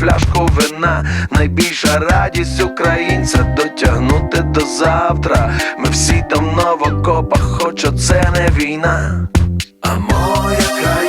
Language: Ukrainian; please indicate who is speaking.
Speaker 1: фляжку вина. Найбільша радість українця дотягнути до завтра. Ми всі там в окопах, хоч оце не війна. А моя країна.